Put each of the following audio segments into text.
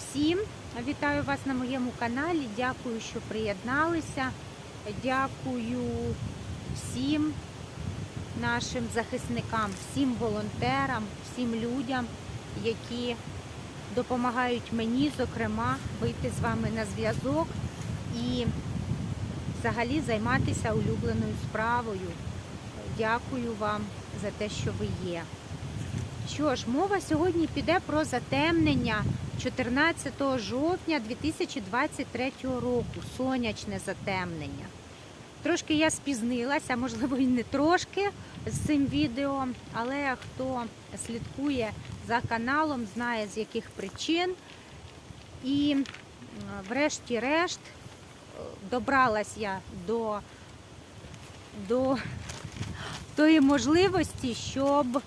Усім! Вітаю вас на моєму каналі. Дякую, що приєдналися. Дякую всім нашим захисникам, всім волонтерам, всім людям, які допомагають мені, зокрема, вийти з вами на зв'язок і взагалі займатися улюбленою справою. Дякую вам за те, що ви є. Що ж, мова сьогодні піде про затемнення 14 жовтня 2023 року, сонячне затемнення. Трошки я спізнилася, можливо, і не трошки з цим відео, але хто слідкує за каналом, знає з яких причин. І врешті-решт е, добралась я до, до тої можливості, щоб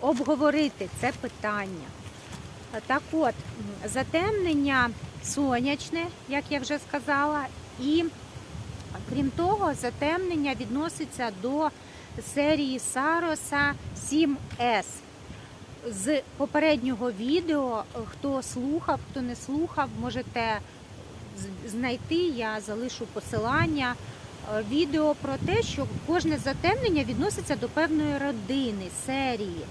обговорити це питання. Так от, затемнення сонячне, як я вже сказала, і крім того, затемнення відноситься до серії Сароса 7С. З попереднього відео, хто слухав, хто не слухав, можете знайти, я залишу посилання. Е, Відео про те, що кожне затемнення відноситься до певної родини, серії,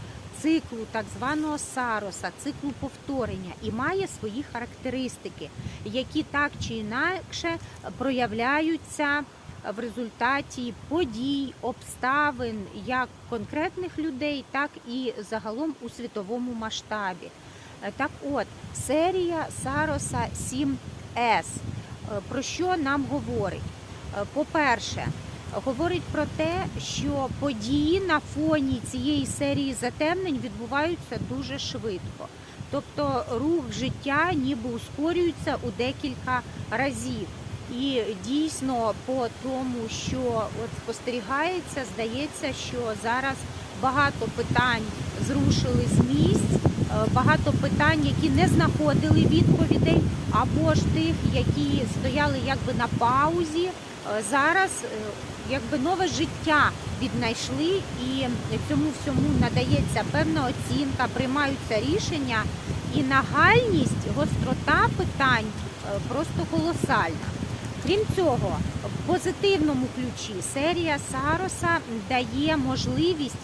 циклу так званого Сароса, циклу повторення і має свої характеристики, які так чи інакше проявляються в результаті подій, обставин як конкретних людей, так і загалом у світовому масштабі. Е, Так от, серія Сароса 7С. Е, Про що нам говорить? Е, По-перше, говорить про те, що події на фоні цієї серії затемнень відбуваються дуже швидко. Тобто рух життя ніби ускорюється у декілька разів. І дійсно по тому, що от спостерігається, здається, що зараз багато питань зрушили з місць, е, багато питань, які не знаходили відповідей, або ж тих, які стояли якби на паузі, зараз е, якби нове життя віднайшли, і цьому всьому надається певна оцінка, приймаються рішення, і нагальність, гострота питань е, просто колосальна. Крім цього, в позитивному ключі серія Сароса дає можливість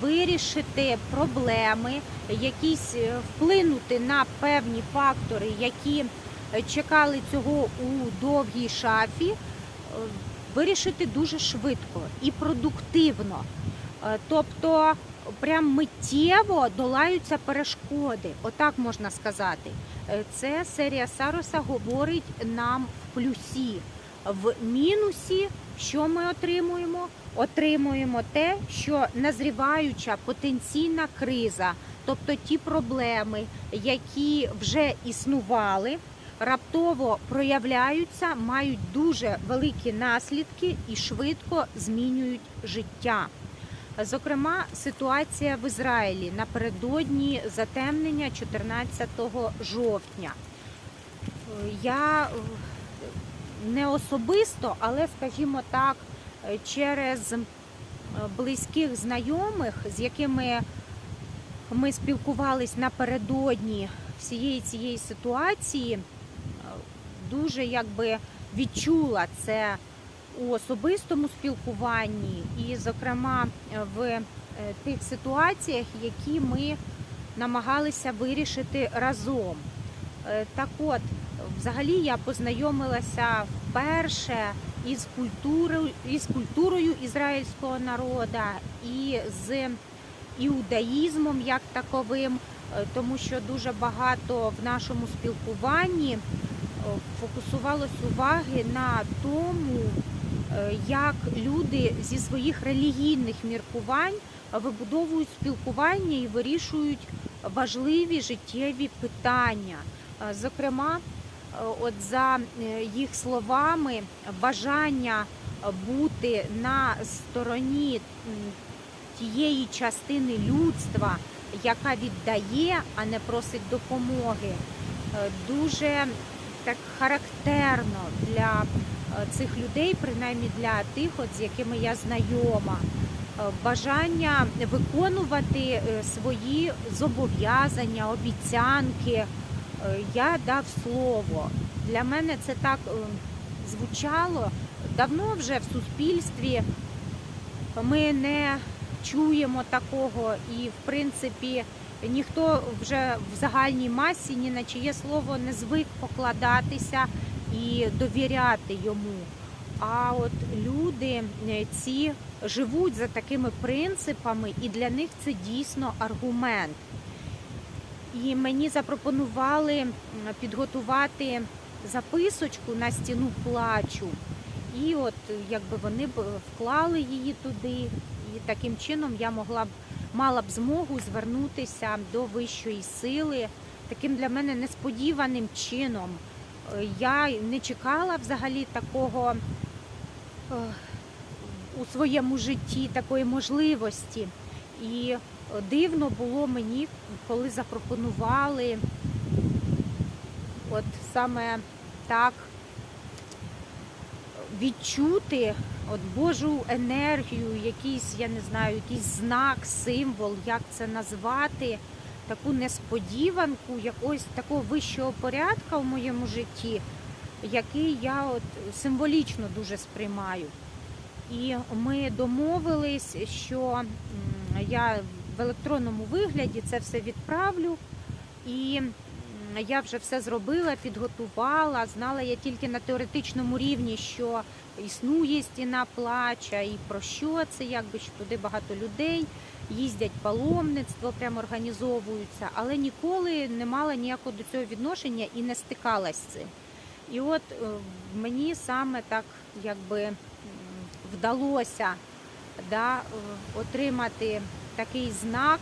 вирішити проблеми, якісь е, вплинути на певні фактори, які е, чекали цього у довгій шафі, е, вирішити дуже швидко і продуктивно. Е, Тобто, прям миттєво долаються перешкоди, отак можна сказати. Е, Це серія Сароса говорить нам в плюсі. В мінусі, що ми отримуємо? Отримуємо те, що назріваюча потенційна криза, тобто ті проблеми, які вже існували, раптово проявляються, мають дуже великі наслідки і швидко змінюють життя. Зокрема, ситуація в Ізраїлі напередодні затемнення 14 жовтня. Я е, не особисто, але, скажімо так, через близьких знайомих, з якими ми спілкувались напередодні всієї цієї ситуації, дуже якби відчула це у особистому спілкуванні, і, зокрема, в е, тих ситуаціях, які ми намагалися вирішити разом. Е, Так от, взагалі я познайомилася вперше із культурою, із культурою ізраїльського народу і з іудаїзмом як таковим, е, тому що дуже багато в нашому спілкуванні фокусувалось уваги на тому, е, як люди зі своїх релігійних міркувань вибудовують спілкування і вирішують важливі життєві питання. Е, Зокрема, е, от за їх словами, бажання бути на стороні тієї частини людства, яка віддає, а не просить допомоги, дуже так характерно для е, цих людей, принаймні для тих, от, з якими я знайома. бажання виконувати е, свої зобов'язання, обіцянки. Е, Я дав слово. Для мене це так е, звучало давно вже в суспільстві. Ми не чуємо такого, і в принципі ніхто вже в загальній масі ні на чиє слово не звик покладатися і довіряти йому. А от люди е, ці живуть за такими принципами, і для них це дійсно аргумент. І мені запропонували підготувати записочку на стіну плачу. І от якби вони б вклали її туди, і таким чином я могла б мала б змогу звернутися до вищої сили таким для мене несподіваним чином. Е, Я не чекала взагалі такого е, у своєму житті, такої можливості. І е, дивно було мені, коли запропонували от саме так відчути от Божу енергію, якийсь, я не знаю, якийсь знак, символ, як це назвати, таку несподіванку, якогось такого вищого порядка в моєму житті, який я от символічно дуже сприймаю. І ми домовились, що я в електронному вигляді це все відправлю. І я вже все зробила, підготувала. Знала я тільки на теоретичному рівні, що існує стіна плача і про що це, якби що туди багато людей їздять паломництво, прямо організовуються, але ніколи не мала ніякого до цього відношення і не стикалась з цим. І от е, мені саме так якби вдалося да, е, отримати такий знак,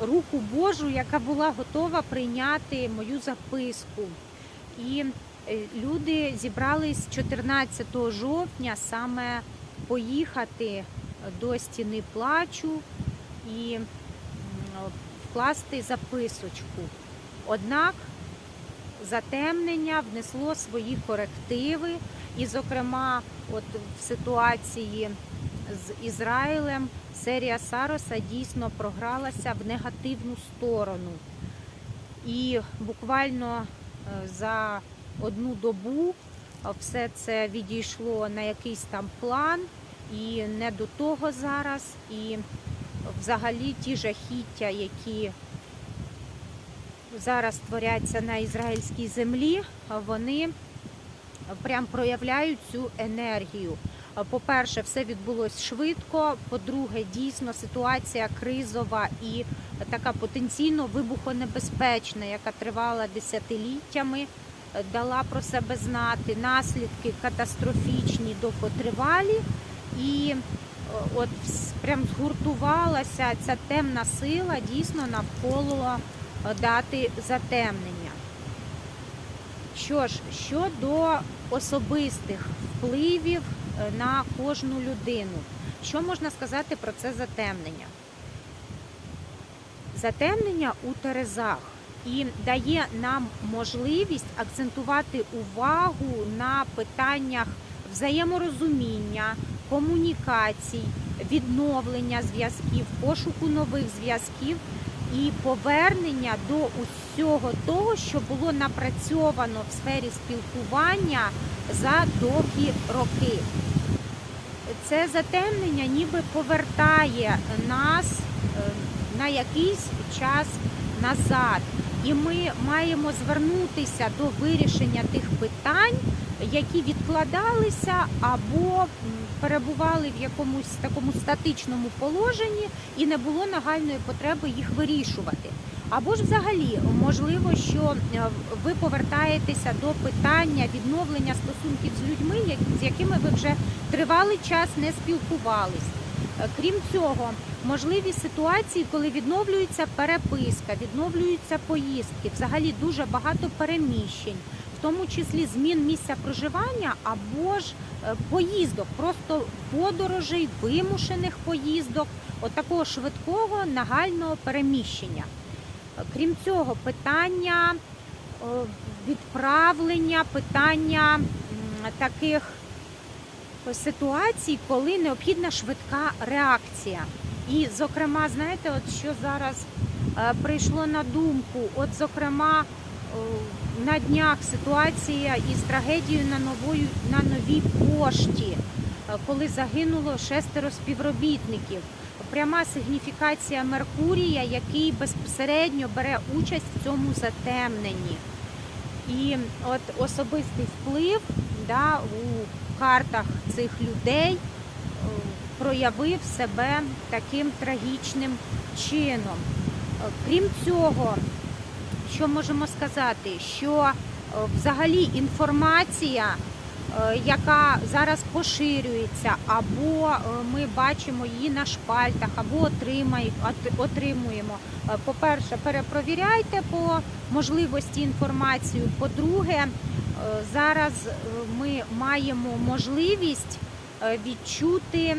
руку Божу, яка була готова прийняти мою записку. І е, люди зібрались 14 жовтня саме поїхати до стіни плачу і вкласти записочку. Однак затемнення внесло свої корективи, і, зокрема, от в ситуації з Ізраїлем серія Сароса дійсно програлася в негативну сторону. І буквально е, за одну добу е, все це відійшло на якийсь там план, і не до того зараз. І взагалі ті жахіття, які зараз творяться на ізраїльській землі, вони прям проявляють цю енергію. По-перше, все відбулось швидко. По-друге, дійсно ситуація кризова і така потенційно вибухонебезпечна, яка тривала десятиліттями, дала про себе знати. Наслідки катастрофічні, довготривалі. І е, от прям згуртувалася ця темна сила дійсно навколо е, дати затемнення. Що ж, щодо особистих впливів е, на кожну людину, що можна сказати про це затемнення? Затемнення у Терезах і дає нам можливість акцентувати увагу на питаннях взаєморозуміння, комунікацій, відновлення зв'язків, пошуку нових зв'язків і повернення до усього того, що було напрацьовано в сфері спілкування за довгі роки. Це затемнення ніби повертає нас е, на якийсь час назад. І ми маємо звернутися до вирішення тих питань, які відкладалися або перебували в якомусь такому статичному положенні і не було нагальної потреби їх вирішувати. Або ж взагалі можливо, що е, ви повертаєтеся до питання відновлення стосунків з людьми, з якими ви вже тривалий час не спілкувались. Е, Крім цього, можливі ситуації, коли відновлюється переписка, відновлюються поїздки, взагалі дуже багато переміщень, в тому числі змін місця проживання або ж е, поїздок, просто подорожей, вимушених поїздок, от такого швидкого нагального переміщення. Е, Крім цього, питання е, відправлення, питання таких ситуацій, коли необхідна швидка реакція. І, зокрема, знаєте, от що зараз прийшло на думку, от, зокрема, на днях ситуація із трагедією на нової на новій пошті, е, коли загинуло шестеро співробітників. Пряма сигніфікація Меркурія, який безпосередньо бере участь в цьому затемненні. І от особистий вплив да, у картах цих людей е, проявив себе таким трагічним чином. Е, Крім цього, що можемо сказати, що е, взагалі інформація, е, яка зараз поширюється, або е, ми бачимо її на шпальтах, або отримуємо. По-перше, перепровіряйте по можливості інформацію. По-друге, зараз ми маємо можливість відчути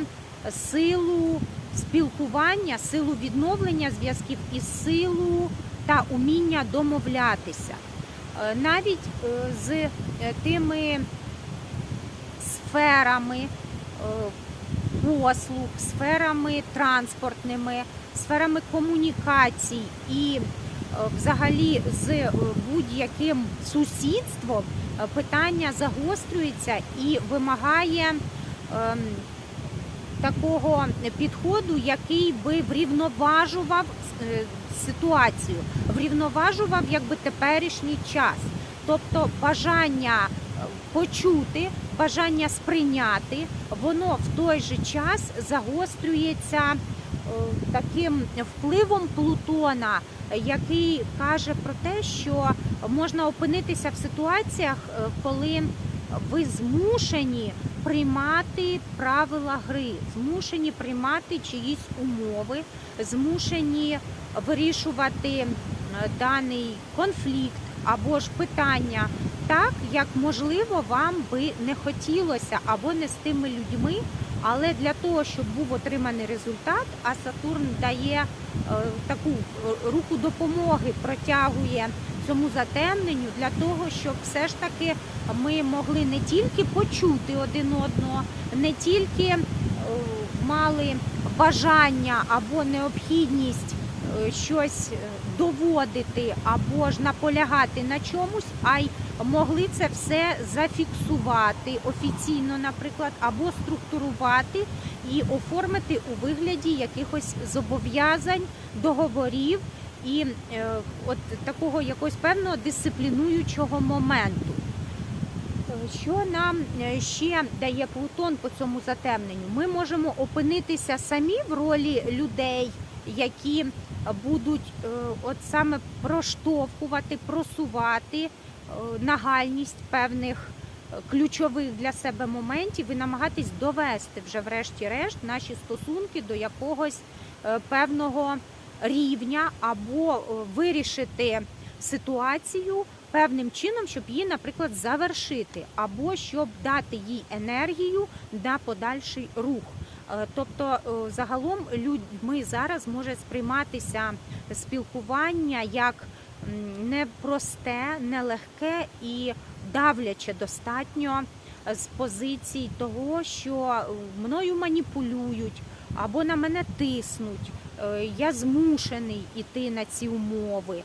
силу спілкування, силу відновлення зв'язків і силу та уміння домовлятися. Е, Навіть е, з е, тими сферами послуг, сферами транспортними, сферами комунікацій і взагалі з будь-яким сусідством питання загострюється і вимагає ем, такого підходу, який би врівноважував ситуацію, врівноважував якби теперішній час. Тобто бажання е, почути, бажання сприйняти, воно в той же час загострюється е, таким впливом Плутона, який каже про те, що можна опинитися в ситуаціях, е, коли ви змушені приймати правила гри, змушені приймати чиїсь умови, змушені вирішувати е, даний конфлікт або ж питання так, як можливо вам би не хотілося, або не з тими людьми. Але для того, щоб був отриманий результат, а Сатурн дає е, таку е, руку допомоги, протягує цьому затемненню для того, щоб все ж таки ми могли не тільки почути один одного, не тільки е, мали бажання або необхідність щось е, доводити або ж наполягати на чомусь, а й могли це все зафіксувати офіційно, наприклад, або структурувати і оформити у вигляді якихось зобов'язань, договорів і е, от такого якогось певного дисциплінуючого моменту. Е, Що нам е, ще дає Плутон по цьому затемненню? Ми можемо опинитися самі в ролі людей, які будуть е, от саме проштовхувати, просувати е, нагальність певних е, ключових для себе моментів і намагатись довести вже врешті-решт наші стосунки до якогось певного рівня або вирішити ситуацію певним чином, щоб її, наприклад, завершити, або щоб дати їй енергію на подальший рух. Е, Тобто, е, загалом людьми зараз може сприйматися спілкування як непросте, нелегке і давляче достатньо е, з позицій того, що мною маніпулюють або на мене тиснуть. Я змушений іти на ці умови.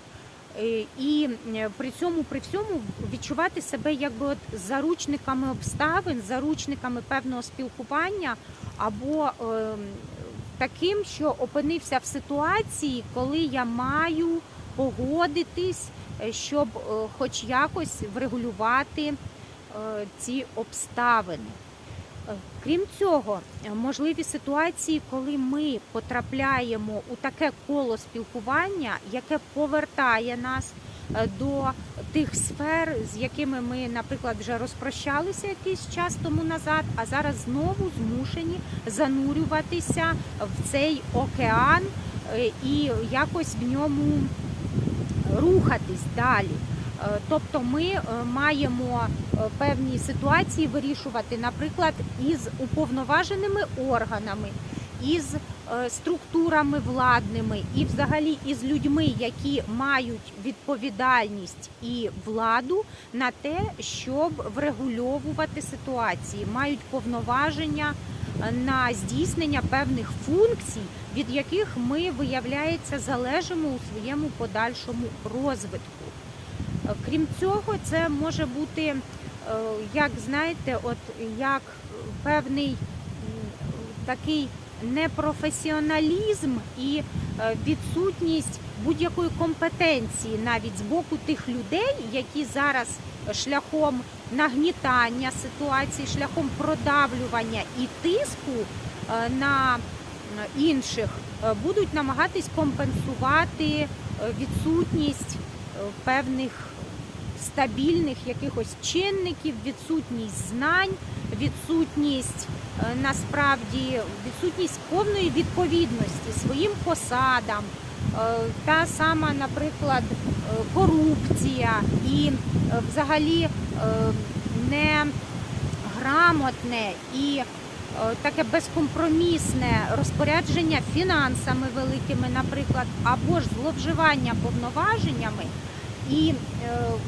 Е, І е, при цьому при всьому відчувати себе якби от заручниками обставин, заручниками певного спілкування, або е, таким, що опинився в ситуації, коли я маю погодитись, е, щоб е, хоч якось врегулювати е, ці обставини. Крім цього, е, можливі ситуації, коли ми потрапляємо у таке коло спілкування, яке повертає нас е, до тих сфер, з якими ми, наприклад, вже розпрощалися якийсь час тому назад, а зараз знову змушені занурюватися в цей океан е, і якось в ньому рухатись далі. Е, Тобто ми е, маємо е, певні ситуації вирішувати, наприклад, із уповноваженими органами, із структурами владними і взагалі із людьми, які мають відповідальність і владу на те, щоб врегульовувати ситуації, мають повноваження на здійснення певних функцій, від яких ми, виявляється, залежимо у своєму подальшому розвитку. Крім цього, це може бути, е, як знаєте, от як певний такий непрофесіоналізм і е, відсутність будь-якої компетенції навіть з боку тих людей, які зараз шляхом нагнітання ситуації, шляхом продавлювання і тиску е, на інших будуть намагатись компенсувати відсутність певних стабільних якихось чинників, відсутність знань, відсутність е, насправді відсутність повної відповідності своїм посадам, е, та сама, наприклад, е, корупція і взагалі неграмотне і таке безкомпромісне розпорядження фінансами великими, наприклад, або ж зловживання повноваженнями і е,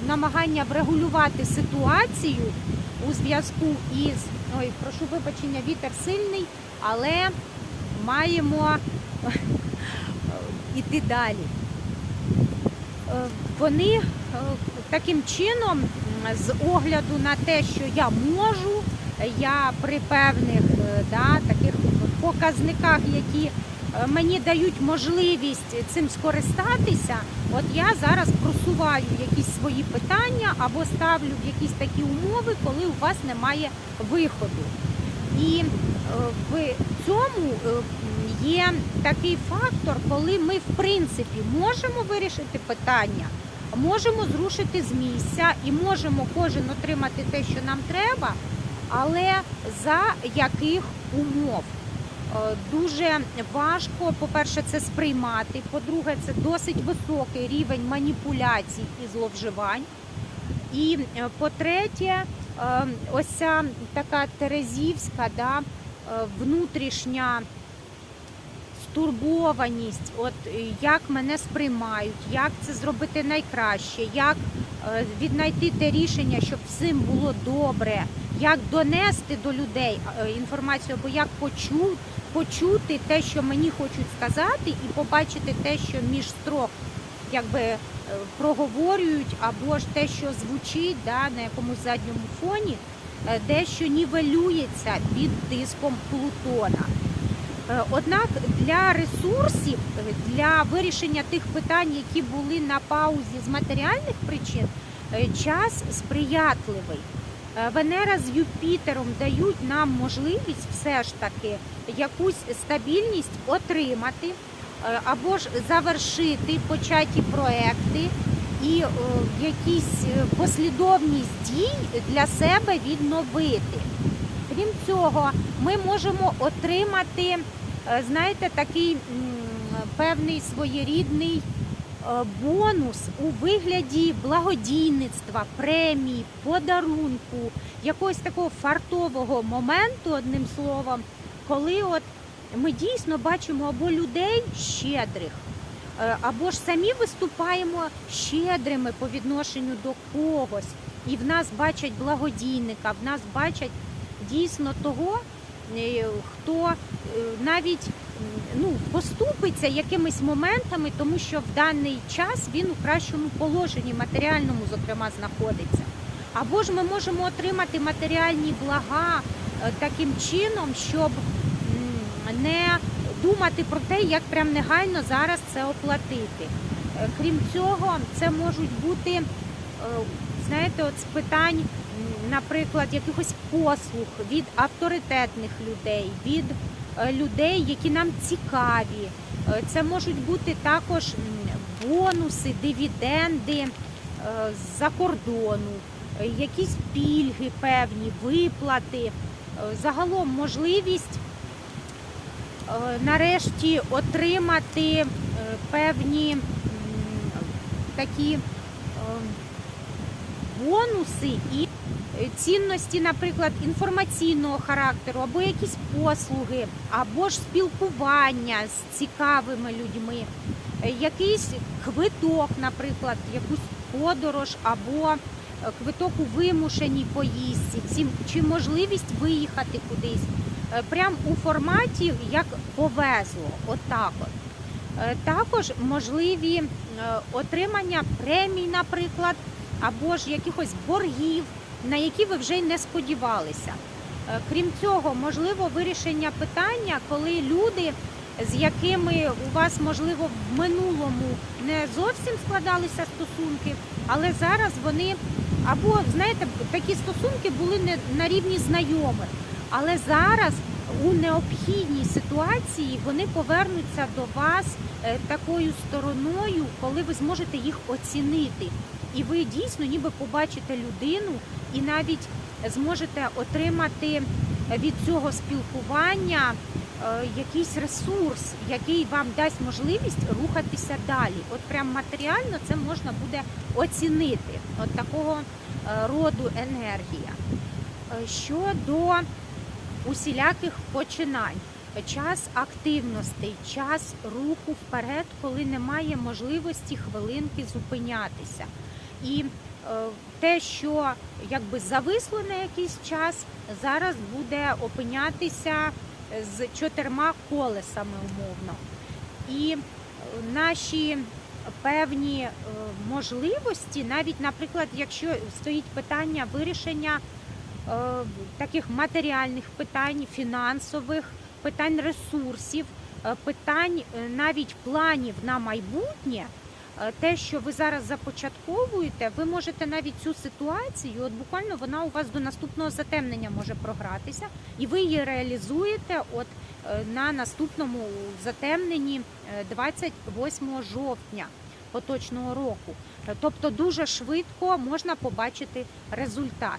намагання врегулювати ситуацію у зв'язку із ой, прошу вибачення, вітер сильний, але маємо е, іти далі. Е, Вони е, таким чином, з огляду на те, що я можу, я при певних е, да, таких показниках, які е, мені дають можливість цим скористатися, от я зараз просуваю якісь свої питання або ставлю якісь такі умови, коли у вас немає виходу. І е, в цьому е, є такий фактор, коли ми в принципі можемо вирішити питання, можемо зрушити з місця і можемо кожен отримати те, що нам треба, але за яких умов? Е, Дуже важко, по-перше, це сприймати. По-друге, це досить високий рівень маніпуляцій і зловживань. І е, по-третє, е, ось ця така терезівська, да, внутрішня стурбованість, от як мене сприймають, як це зробити найкраще, як віднайти те рішення, щоб всім було добре, як донести до людей інформацію, або як почути, почути те, що мені хочуть сказати, і побачити те, що між строк якби е, проговорюють, або ж те, що звучить да, на якомусь задньому фоні, е, дещо нівелюється під тиском Плутона. Е, Однак для ресурсів, для вирішення тих питань, які були на паузі з матеріальних причин, час сприятливий. Е, Венера з Юпітером дають нам можливість все ж таки якусь стабільність отримати е, або ж завершити початі проекти і е, якісь послідовність дій для себе відновити. Крім цього, ми можемо отримати, знаєте, такий певний своєрідний бонус у вигляді благодійництва, премії, подарунку, якогось такого фартового моменту, одним словом, коли от ми дійсно бачимо або людей щедрих, е, або ж самі виступаємо щедрими по відношенню до когось, і в нас бачать благодійника, в нас бачать дійсно того, е, хто е, навіть ну, поступиться якимись моментами, тому що в даний час він у кращому положенні, матеріальному, зокрема, знаходиться. Або ж ми можемо отримати матеріальні блага е, таким чином, щоб не думати про те, як прям негайно зараз це оплатити. Е, Крім цього, це можуть бути, е, знаєте, от з питань, наприклад, якихось послуг від авторитетних людей, від людей, які нам цікаві. Е, Це можуть бути також бонуси, дивіденди е, з-за кордону, е, якісь пільги певні, виплати, е, загалом можливість е, нарешті отримати е, певні такі е, бонуси і е, цінності, наприклад, інформаційного характеру, або якісь послуги, або ж спілкування з цікавими людьми, е, якийсь квиток, наприклад, якусь подорож або е, квиток у вимушеній поїздці, чи можливість виїхати кудись. Е, Прям у форматі як повезло, отак от. Е, Також можливі е, отримання премій, наприклад, або ж якихось боргів, на які ви вже й не сподівалися. Е, Крім цього, можливо вирішення питання, коли люди, з якими у вас, можливо, в минулому не зовсім складалися стосунки, але зараз вони або, знаєте, такі стосунки були не на рівні знайомих. Але зараз у необхідній ситуації вони повернуться до вас е, такою стороною, коли ви зможете їх оцінити. І ви дійсно ніби побачите людину і навіть зможете отримати від цього спілкування е, якийсь ресурс, який вам дасть можливість рухатися далі. От прям матеріально це можна буде оцінити. От такого е, роду енергія. Е, Щодо усіляких починань, час активностей, час руху вперед, коли немає можливості хвилинки зупинятися. І е, те, що якби зависло на якийсь час, зараз буде опинятися з чотирма колесами умовно. І е, наші певні е, можливості, навіть, наприклад, якщо стоїть питання вирішення е, таких матеріальних питань, фінансових, питань ресурсів, е, питань е, навіть планів на майбутнє. Е, Те, що ви зараз започатковуєте, ви можете навіть цю ситуацію, от буквально вона у вас до наступного затемнення може програтися, і ви її реалізуєте от е, на наступному затемненні е, 28 жовтня поточного року. Е, Тобто дуже швидко можна побачити результат.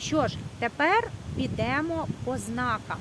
Що ж, тепер підемо по знакам.